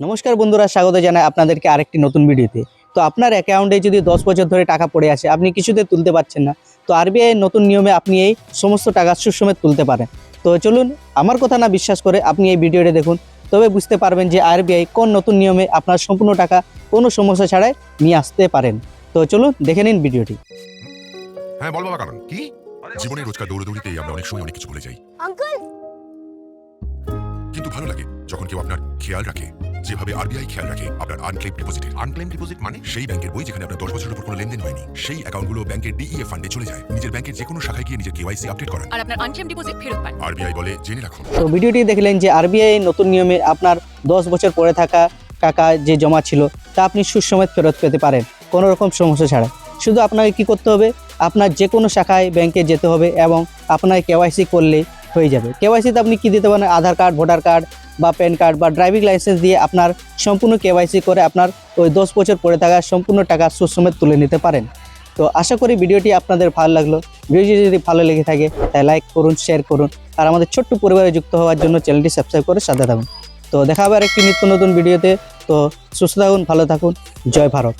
নমস্কার বন্ধুরা স্বাগত জানাই আপনাদেরকে আরেকটি নতুন ভিডিওতে। তো আপনার অ্যাকাউন্টে যদি দশ বছর ধরে টাকা পড়ে আছে আপনি কিছুতে তুলতে পারছেন না। তো আরবিআই নতুন নিয়মে আপনি এই সমস্ত টাকা সুসমেত তুলতে পারেন। তো চলুন আমার কথা না বিশ্বাস করে আপনি এই ভিডিওটি দেখুন। তবে বুঝতে পারবেন যে আরবিআই কোন নতুন নিয়মে আপনার সম্পূর্ণ টাকা কোনো সমস্যা ছাড়াই নিয়ে আসতে পারেন। তো চলুন দেখে নিন ভিডিওটি। হ্যাঁ বল বাবা কারণ কি? জীবনে রোজকার দৌড়দৌড়িতেই আমরা অনেক সময় অনেক কিছু ভুলে যাই। আঙ্কেল! কিন্তু ভালো লাগে যখন কেউ আপনার খেয়াল রাখে। যেভাবে আরবিআই খেয়াল রাখে আপনার আনক্লেম ডিপোজিটের আনক্লেম ডিপোজিট মানে? সেই ব্যাংকের বই যেখানে আপনার দশ বছরের উপর কোনো লেনদেন হয়নি সেই অ্যাকাউন্টগুলো ব্যাংকের ডিইএ ফান্ডে চলে যায়। নিজের ব্যাংকের যে কোনো শাখায় গিয়ে নিজের কেওয়াইসি আপডেট করান। আর আপনার আনক্লেম ডিপোজিট ফেরত পান। আরবিআই বলে জেনে রাখুন। তো ভিডিওটি দেখলেন যে আরবিআই নতুন নিয়মে আপনার দশ বছর পরে থাকা টাকা যে জমা ছিল তা আপনি সুসময় ফেরত পেতে পারেন কোনো রকম সমস্যা ছাড়া। শুধু আপনাকে কি করতে হবে? আপনার যে কোনো শাখায় ব্যাংকে যেতে হবে এবং আপনার কেওয়াইসি করলেই হয়ে যাবে। কেওয়াইসিতে আপনি কি দিতে পারেন? আধার কার্ড ভোটার কার্ড বা প্যান কার্ড বা ড্রাইভিং লাইসেন্স দিয়ে আপনার সম্পূর্ণ কেওয়াইসি করে আপনার ওই দশ বছর পরে থাকা সম্পূর্ণ টাকা সুসমেত তুলে নিতে পারেন। তো আশা করি ভিডিওটি আপনাদের ভালো লাগল। ভিডিওটি যদি ভালো লেগে থাকে তাই লাইক করুন শেয়ার করুন, আর আমাদের ছোট্ট পরিবারে যুক্ত হওয়ার জন্য চ্যানেলটি সাবস্ক্রাইব করে সাথে থাকুন। তো দেখা হবে আরেকটি নিত্য নতুন ভিডিওতে। তো সুস্থ থাকুন, ভালো থাকুন। জয় ভারত।